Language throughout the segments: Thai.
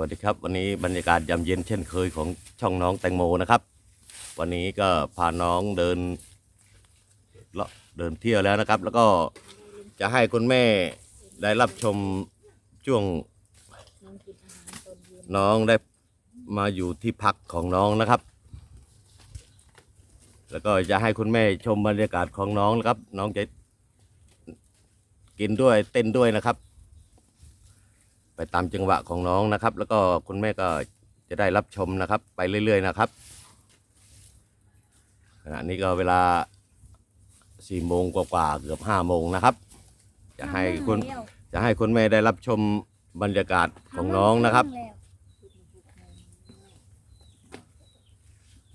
วัสดีครับ วันนี้บรรยากาศยามเย็นเช่นเคยของช่องน้องแตงโมนะครับ วันนี้ก็พาน้องเดินเลาะเดินเที่ยวแล้วนะครับ แล้วก็จะให้คุณแม่ได้รับชมช่วงน้องได้มาอยู่ที่พักของน้องนะครับ แล้วก็จะให้คุณแม่ชมบรรยากาศของน้องนะครับ น้องจะกินด้วยเต้นด้วยนะครับ ไปตามจังหวะของน้องนะครับ แล้วก็คุณแม่ก็จะได้รับชมนะครับ ไปเรื่อย ๆ นะครับขณะนี้ก็เวลาสี่โมงกว่าๆเกือบห้าโมงนะครับ จะให้คุณจะให้คุณแม่ได้รับชมบรรยากาศของน้องนะครับ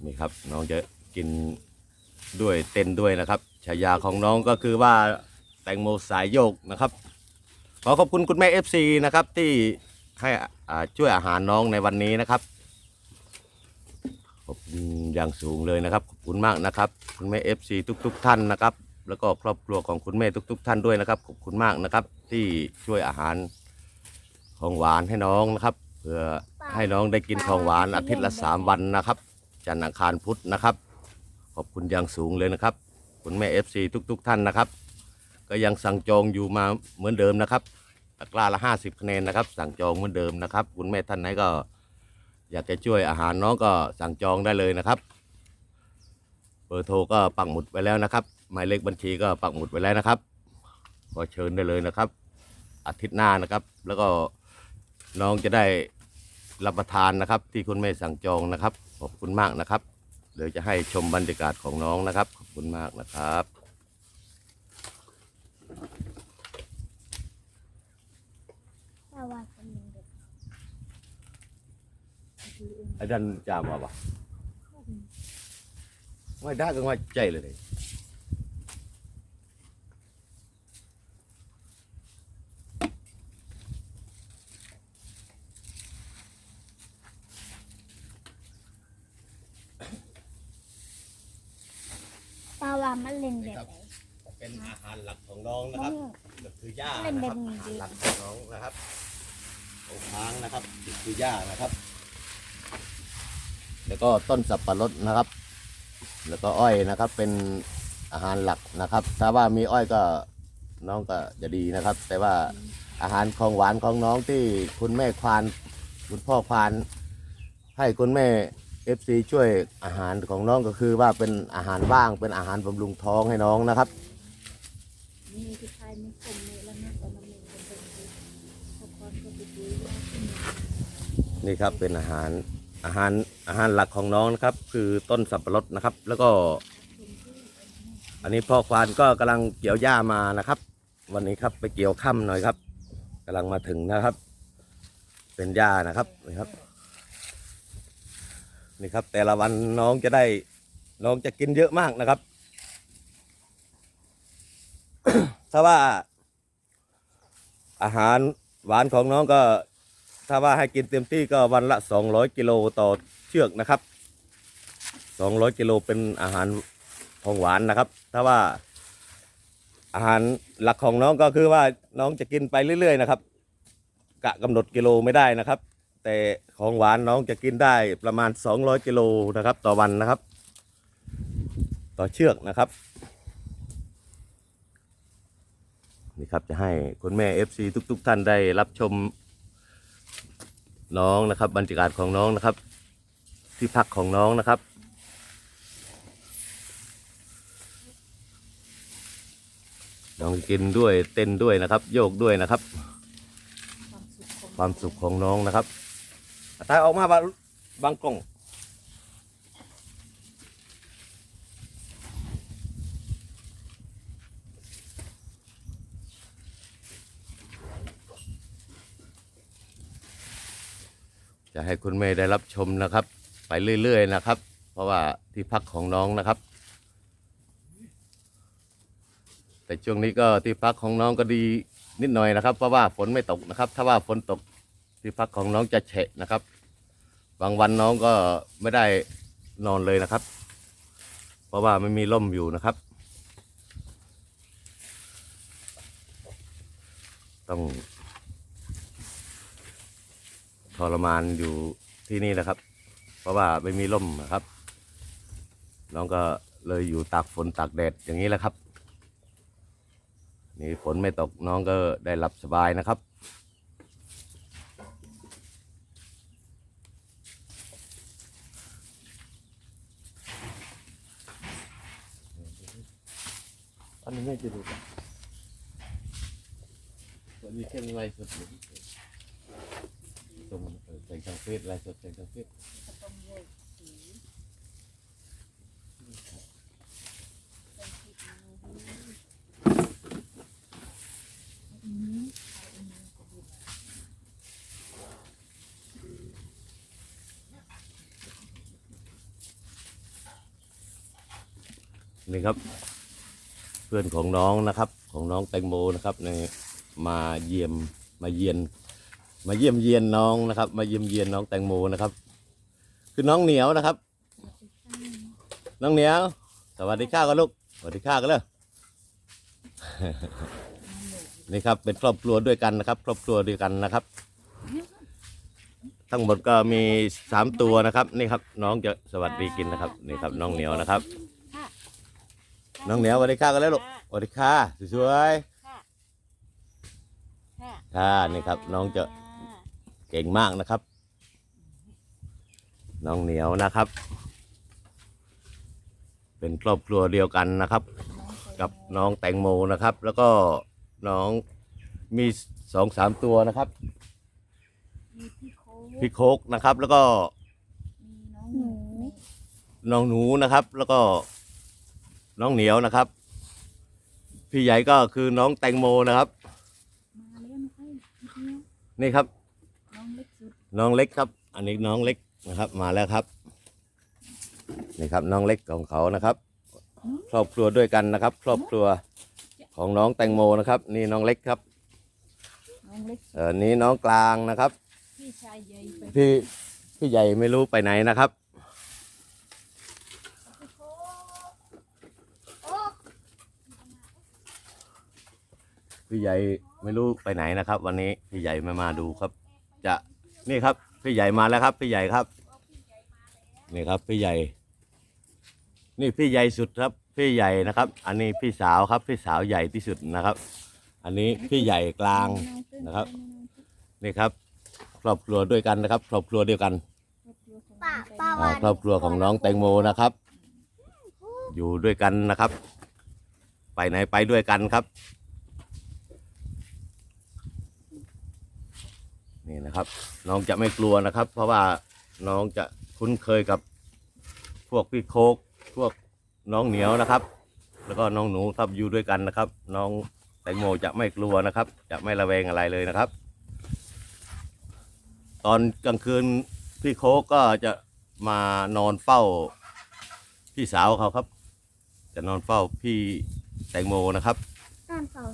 นี่ครับน้องจะกินด้วยเต้นด้วยนะครับฉายาของน้องก็คือว่าแตงโมสายโยกนะครับ ขอขอบคุณคุณแม่ FC นะครับ ที่ให้ช่วยอาหารน้องในวันนี้นะครับขอบคุณอย่างสูงเลยนะครับขอบคุณมากนะครับ คุณแม่ FC ทุกๆท่านนะครับ แล้วก็ครอบครัวของคุณแม่ทุก ๆ ท่านด้วยนะครับขอบคุณมากนะครับ ที่ช่วยอาหารของหวานให้น้องนะครับเพื่อให้น้องได้กินของหวานอาทิตย์ละสามวันนะครับ จันทร์อังคารพุธนะครับ ขอบคุณอย่างสูงเลยนะครับ คุณแม่ FC ทุก ๆ ท่านนะครับ ก็ยังสั่งจองอยู่มาเหมือนเดิมนะครับตะกร้าละห้าสิบคะแนนนะครับ สั่งจองเหมือนเดิมนะครับ คุณแม่ท่านไหนก็ อยากจะช่วยอาหารน้องก็สั่งจองได้เลยนะครับ เบอร์โทรก็ปักหมุดไว้แล้วนะครับ หมายเลขบัญชีก็ปักหมุดไว้แล้วนะครับก็เชิญได้เลยนะครับ อาทิตย์หน้านะครับ แล้วก็น้องจะได้รับประทานนะครับ ที่คุณแม่สั่งจองนะครับขอบคุณมากนะครับ เดี๋ยวจะให้ชมบรรยากาศของน้องนะครับ ขอบคุณมากนะครับ สวัสดีเด็ก อาจารย์จามว่าปะไม่ได้ก็ว่าใจเลย ปลาวามันเล่นแบบไหน เป็นอาหารหลักของน้องนะมัครับนก็คือหญ้าเล่นนะแบครับบนี้อาหารหลักของน้องนะครับของช้างนะครับก็คือหญ้านะครับ แล้วก็ต้นสับปะรดนะครับ แล้วก็อ้อยนะครับเป็นอาหารหลักนะครับ ถ้าว่ามีอ้อยก็น้องก็จะดีนะครับ แต่ว่าอาหารของหวานของน้องที่คุณแม่ควานคุณพ่อควานให้คุณแม่เอฟซีช่วยอาหารของน้องก็คือว่าเป็นอาหารว่างเป็นอาหารบำรุงท้องให้น้องนะครับมีที่ใครมีคมมีแล้วนะตอนนั้นมีเป็นเป็นพอก่อนก็ดูว่านี่ครับเป็นอาหาร อาหารอาหารหลักของน้องนะครับ คือต้นสับปะรดนะครับ แล้วก็ อันนี้พ่อควานก็กำลังเกี่ยวหญ้ามานะครับ วันนี้ครับไปเกี่ยวค่ำหน่อยครับกำลังมาถึงนะครับ เป็นหญ้านะครับนี่ครับนี่ครับ แต่ละวันน้องจะได้น้องจะกินเยอะมากนะครับ ถ้าว่าอาหารหวานของน้องก็ ถ้าว่าให้กินเต็มที่ก็วันละ 200 กิโลต่อเชือกนะครับ 200 กิโลเป็นอาหารของหวานนะครับ ถ้าว่าอาหารหลักของน้องก็คือว่าน้องจะกินไปเรื่อย ๆ นะครับ กะกำหนดกิโลไม่ได้นะครับ แต่ของหวานน้องจะกินได้ประมาณ 200 กิโลนะครับ ต่อวันนะครับ ต่อเชือกนะครับนี่ครับจะให้คุณแม่ FC ทุก ๆ ท่านได้รับชม น้องนะครับ บรรยากาศของน้องนะครับ ที่พักของน้องนะครับ น้องกินด้วยเต้นด้วยนะครับ โยกด้วยนะครับ ความสุขของน้องนะครับตายออกมาบางบางกล้อง จะให้คุณแม่ได้รับชมนะครับ ไปเรื่อย ๆ นะครับ เพราะว่าที่พักของน้องนะครับ แต่ช่วงนี้ก็ที่พักของน้องก็ดีนิดหน่อยนะครับ เพราะว่าฝนไม่ตกนะครับ ถ้าว่าฝนตกที่พักของน้องจะเฉะนะครับ บางวันน้องก็ไม่ได้นอนเลยนะครับ เพราะว่าไม่มีร่มอยู่นะครับ ต้อง รมานอยู่ที่นี่นะครับ เพราะว่าไม่มีร่มนะครับ น้องก็เลยอยู่ตากฝนตากแดดอย่างนี้แหละครับ นี่ฝนไม่ตกน้องก็ได้หลับสบายนะครับอันนี้ไม่จะดูกันวันนี้เข้มไลฟ์สด ตรงเออแสงทางเฟซไลฟ์สดแสงทางเฟซก็ต้องโยกสีเป็นผิดนะอืมเอาอันนี้ก็ดีนี่ครับ เพื่อนของน้องนะครับ ของน้องแตงโมนะครับในมาเยี่ยมมาเยียน มาเยี่ยมเยียนน้องนะครับ มาเยี่ยมเยียนน้องแตงโมนะครับ คือน้องเหนียวนะครับ น้องเหนียว สวัสดีค่ะกันลูกสวัสดีค่ะกันเลยนี่ครับเป็นครอบครัวด้วยกันนะครับ ครอบครัวด้วยกันนะครับ ทั้งหมดก็มีสามตัวนะครับนี่ครับ น้องจะสวัสดีกินนะครับนี่ครับ น้องเหนียวนะครับค่ะน้องเหนียวสวัสดีค่ะกันแล้วลูกสวัสดีค่ะสวยค่ะค่ะๆค่ะนี่ครับ น้องจะ เก่งมากนะครับ น้องเหนียวนะครับ เป็นครอบครัวเดียวกันนะครับ กับน้องแตงโมนะครับ แล้วก็น้องมีสองสามตัวนะครับ มีพี่โคกพี่โคกนะครับ แล้วก็มีน้องหนู น้องหนูนะครับ แล้วก็น้องเหนียวนะครับ พี่ใหญ่ก็คือน้องแตงโมนะครับ มาเล่นไอ้เนี้ยนี่ครับ น้องเล็กครับ อันนี้น้องเล็กนะครับ มาแล้วครับนี่ครับน้องเล็กของเขานะครับ ครอบครัวด้วยกันนะครับ ครอบครัวของน้องแตงโมนะครับ นี่น้องเล็กครับน้องเล็กเออนี่น้องกลางนะครับ พี่ชายใหญ่ไปพี่พี่ใหญ่ไม่รู้ไปไหนนะครับ พี่โค้กโอ้พี่ใหญ่ไม่รู้ไปไหนนะครับ วันนี้พี่ใหญ่ไม่มาดูครับ จะ นี่ครับพี่ใหญ่มาแล้วครับพี่ใหญ่ครับ นี่ครับพี่ใหญ่ นี่พี่ใหญ่สุดครับพี่ใหญ่นะครับ อันนี้พี่สาวครับพี่สาวใหญ่ที่สุดนะครับ อันนี้พี่ใหญ่กลางนะครับ นี่ครับ ครอบครัวด้วยกันนะครับ ครอบครัวเดียวกันป้าป้าอ่าครอบครัวของน้องแตงโมนะครับ อยู่ด้วยกันนะครับ ไปไหนไปด้วยกันครับ นี่นะครับ น้องจะไม่กลัวนะครับ เพราะว่าน้องจะคุ้นเคยกับพวกพี่โคกพวกน้องเหนียวนะครับ แล้วก็น้องหนูครับอยู่ด้วยกันนะครับ น้องแตงโมจะไม่กลัวนะครับ จะไม่ระแวงอะไรเลยนะครับ ตอนกลางคืนพี่โคกก็จะมานอนเฝ้าพี่สาวเขาครับ จะนอนเฝ้าพี่แตงโมนะครับต้านเฝ้า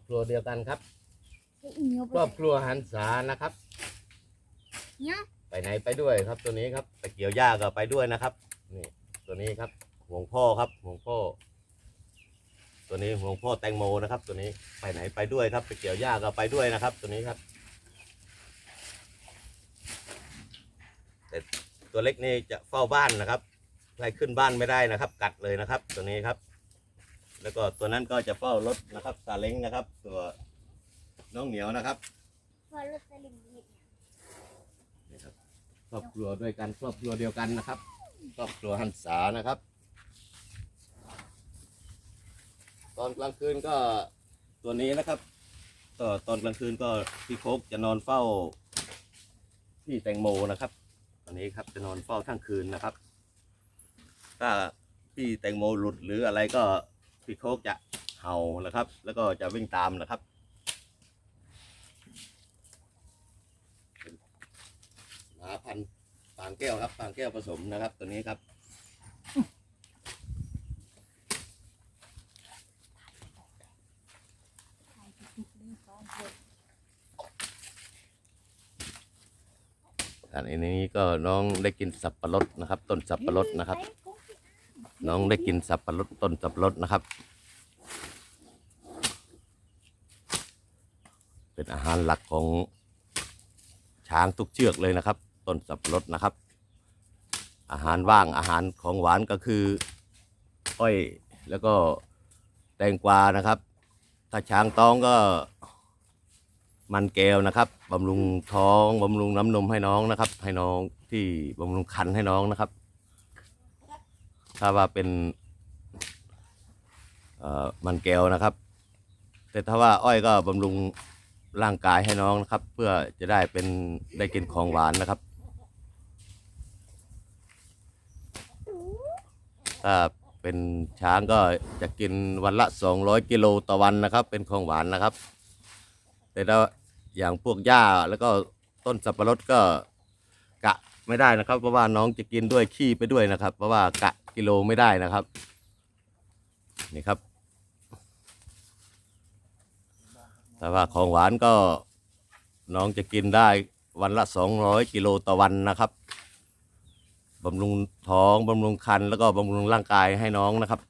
ค รอบครัวเดียวกันครับไอ้เหนียวครอบครัวหันษานะครับเนี่ยไปไหนไปด้วยครับตัวนี้ครับไปเกี่ยวหญ้าก็ไปด้วยนะครับ นี่ตัวนี้ครับห่วงพ่อครับห่วงพ่อ ตัวนี้ห่วงพ่อแตงโมนะครับ ตัวนี้ไปไหนไปด้วยครับ ไปเกี่ยวหญ้าก็ไปด้วยนะครับ ตัวนี้ครับแต่ตัวเล็กนี่จะเฝ้าบ้านนะครับใครขึ้นบ้านไม่ได้นะครับ กัดเลยนะครับ ตัวนี้ครับ แล้วก็ตัวนั้นก็จะเฝ้ารถนะครับซาเล้งนะครับ ตัวน้องเหนียวนะครับพอรถสลิงเห็ดนี่ครับครอบครัวด้วยกันครอบครัวเดียวกันนะครับ ครอบครัวหันษานะครับ ตอนกลางคืนก็ตัวนี้นะครับก็ตอนกลางคืนก็พี่โคกจะนอนเฝ้าพี่แตงโมนะครับตอนนี้ครับจะนอนเฝ้าทั้งคืนนะครับ ถ้าพี่แตงโมหลุดหรืออะไรก็ พี่โคกจะเห่านะครับ แล้วก็จะวิ่งตามนะครับ หมาพันธุ์ปางแก้วครับปางแก้วผสมนะครับ ตัวนี้ครับถ่ายคลิปเรื่องของเด็กอันนี้ก็น้องได้กินสับปะรดนะครับ ต้นสับปะรดนะครับ น้องได้กินสับปะรดต้นสับปะรดนะครับ เป็นอาหารหลักของช้างทุกเชือกเลยนะครับ ต้นสับปะรดนะครับ อาหารว่างอาหารของหวานก็คืออ้อยแล้วก็แตงกวานะครับ ถ้าช้างต้องก็มันแก้วนะครับบำรุงท้องบำรุงน้ำนมให้น้องนะครับ ให้น้องที่บำรุงคันให้น้องนะครับ ถ้าว่าเป็นมันแก้วนะครับ แต่ถ้าว่าอ้อยก็บำรุงร่างกายให้น้องนะครับ เพื่อจะได้เป็นได้กินของหวานนะครับ ถ้าเป็นช้างก็จะกินวันละ 200 กิโลต่อวันนะครับ เป็นของหวานนะครับ แต่ถ้าอย่างพวกหญ้าแล้วก็ต้นสับปะรดก็กะไม่ได้นะครับ เพราะว่าน้องจะกินด้วยขี้ไปด้วยนะครับ เพราะว่ากะ กิโลไม่ได้นะครับ นี่ครับแต่ว่าของหวานก็น้องจะกินได้วันละ 200 กิโลต่อวันนะครับบำรุงท้องบำรุงคันแล้วก็บำรุงร่างกายให้น้องนะครับ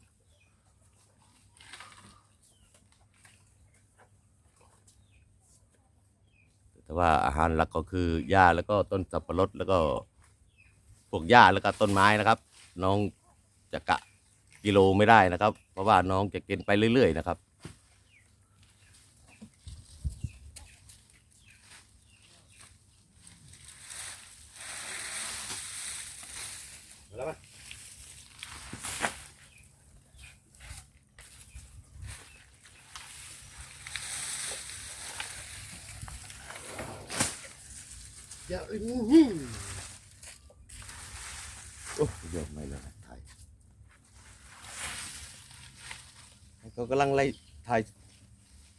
แต่ว่าอาหารหลักก็คือหญ้าแล้วก็ต้นสับปะรดแล้วก็พวกหญ้าแล้วก็ต้นไม้นะครับ น้อง จะกะกิโลไม่ได้นะครับ เพราะว่าน้องจะกินไปเรื่อย ๆ นะครับแล้วมั้ยอย่าอื้อหือโอ้ยอมไม่เลยถ่าย เขากำลังไล่ถ่าย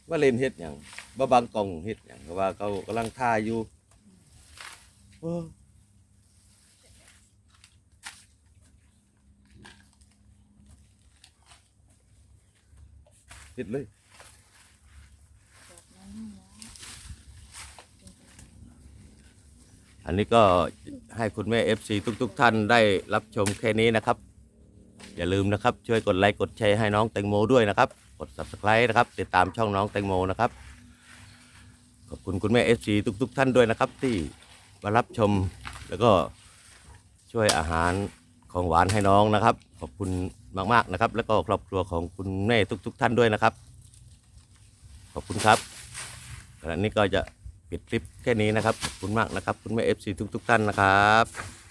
ว่าเล่นเฮ็ดอย่างบ่บางกล่องเฮ็ดอย่างเพราะว่าเขากำลังถ่ายอยู่โอ้ติดเลยอันนี้ก็ให้คุณแม่ FC ทุก ๆ ท่านได้รับชมแค่นี้นะครับ อย่าลืมนะครับ ช่วยกดไลค์กดแชร์ให้น้องแตงโมด้วยนะครับ กด subscribe นะครับ ติดตามช่องน้องแตงโมนะครับ ขอบคุณคุณแม่ FC ทุกๆ ท่านด้วยนะครับ ที่มารับชมแล้วก็ช่วยอาหารของหวานให้น้องนะครับ ขอบคุณมากๆนะครับ แล้วก็ครอบครัวของคุณแม่ทุก ๆ ท่านด้วยนะครับ ขอบคุณครับขณะนี้ก็จะปิดคลิปแค่นี้นะครับขอบคุณมากนะครับ คุณแม่เอฟซีทุก ๆ ท่านนะครับ